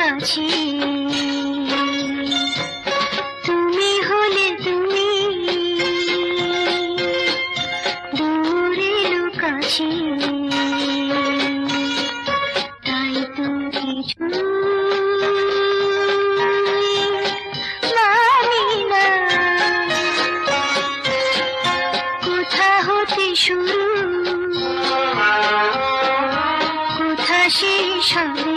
কাছে। তুমি হলে তুমি, দূরে লুকাছে তাই তো কিছু কোথা হতে শুরু? কোথা শেষ হবে?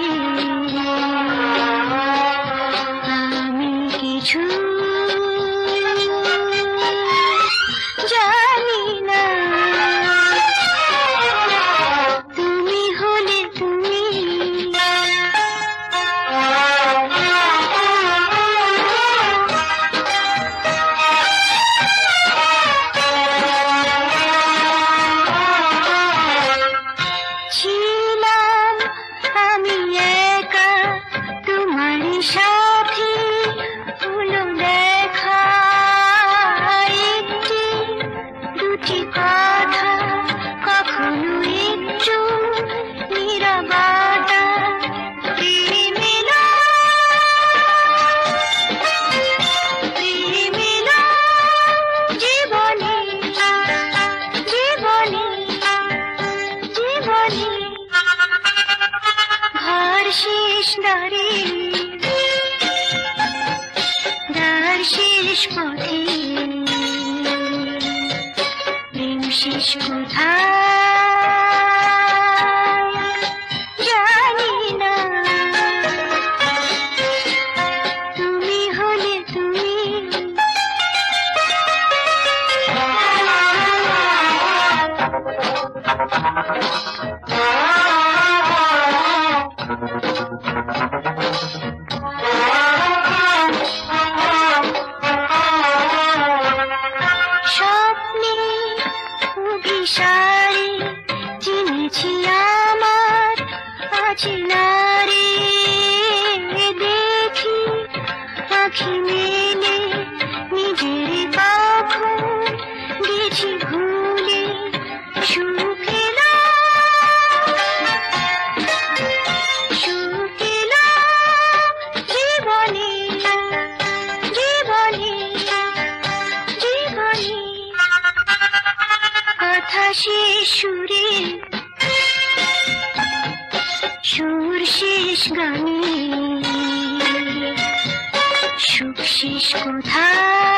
সাথী হলো দেখা একটি, দুটি কথা কখনো একটু প্রেমিলা জীবনে জীবনে জীবনে। ঘর শেষ দ্বারে শেষ পথে প্রেম শেষ কোথায় জানি না। তুমি হলে তুমি। স্বপ্নে অভিসারে চিনেছি আমার আচিনারে দেখি আখি মেলে নিজের কখন গেছি ভুলে কথা সুরে সুর শেষ গানে। সুখ শেষ কোথায়